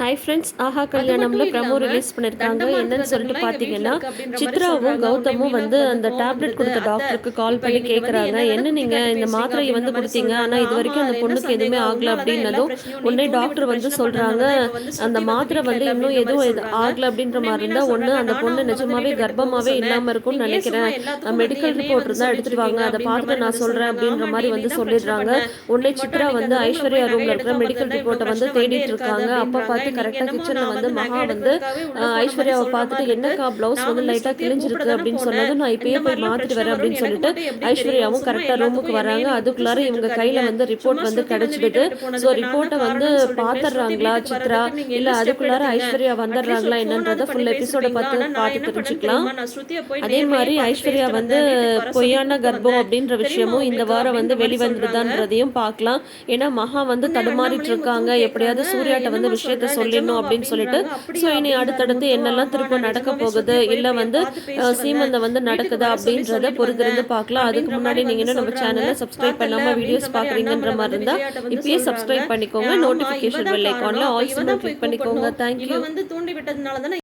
Hi friends ஆஹா கல்யாணம்ல promo release பண்ணியிருக்காங்க என்னன்னு சொல்லிட்டு பார்த்தீங்கன்னா சித்ராவும் கௌதமும் வந்து அந்த டேப்லெட் கொடுத்த டாக்டருக்கு கால் பண்ணி கேட்குறாங்க என்ன நீங்கள் இந்த மாத்திரையை வந்து கொடுத்தீங்க? ஆனால் இது வரைக்கும் அந்த பொண்ணுக்கு எதுவுமே ஆகலை அப்படின்னதும் உடனே டாக்டர் வந்து சொல்கிறாங்க அந்த மாத்திரை வந்து இன்னும் எதுவும் ஆகலை அப்படின்ற மாதிரி இருந்தால் ஒன்று அந்த பொண்ணு நிஜமாவே கர்ப்பமாகவே இல்லாமல் இருக்கும்னு நினைக்கிறேன். மெடிக்கல் ரிப்போர்ட் இருந்தால் எடுத்துட்டு வாங்க. அதை பார்த்துட்டு நான் சொல்கிறேன் அப்படின்ற மாதிரி வந்து சொல்லிடுறாங்க உடனே சித்ரா வந்து ஐஸ்வர்யா ரூமில் இருக்கிற மெடிக்கல் ரிப்போர்ட்டை வந்து தேடிட்டு இருக்காங்க அப்போ பார்த்து கரெக்டாக கிச்சனில் வந்து மகா வந்து ஐஸ்வர்யாவை பார்த்துட்டு என்னக்கா ப்ளவுஸ் வந்து லைட்டாக கிழிஞ்சிருக்கு அப்படின்னு சொன்னதும் நான் இப்பயே போய் மாற்றிட்டு வரேன் அப்படின்னு சொல்லிட்டு ஐஸ்வர்யாவும் கரெக்டாக ரூமுக்கு வராங்க. அதுக்குள்ளார இவங்க கையில் வந்து ரிப்போர்ட் வந்து கிடைச்சிடுது ஸோ ரிப்போர்ட்டை வந்து பார்த்துடுறாங்களா சித்ரா? இல்லை அதுக்குள்ளார ஐஸ்வர்யா வந்துடுறாங்களா என்னன்றதை ஃபுல் எபிசோட பார்த்து பார்த்து தெரிஞ்சுக்கலாம். அதே மாதிரி ஐஸ்வர்யா வந்து பொய்யான கர்ப்பம் அப்படின்ற விஷயமும் இந்த வாரம் வந்து வெளிவந்துடுதான்றதையும் பார்க்கலாம் ஏன்னா மகா வந்து தடுமாறிட்டு இருக்காங்க எப்படியாவது சூர்யாட்ட வந்து விஷயத்த சொல்லிடணும் அப்படின்னு சொல்லிட்டு ஸோ இனி அடுத்தடுத்து என்னெல்லாம் திரும்ப நடக்க போகுது? இல்லை வந்து சீமந்தம் வந்து நடக்குதா அப்படின்றத பொறுத்திருந்து பார்க்கலாம். அதுக்கு முன்னாடி நீங்க இன்னும் நம்ம சேனலை சப்ஸ்கிரைப் பண்ணாம வீடியோஸ் பார்க்குறீங்கன்ற மாதிரி இருந்தா இப்பயே சப்ஸ்கிரைப் பண்ணிக்கோங்க. நோட்டிஃபிகேஷன் பெல் ஐக்கான்ல ஆல் கிளிக் பண்ணிக்கோங்க. தேங்க்யூ வந்து தூண்டி விட்டதுனால தானே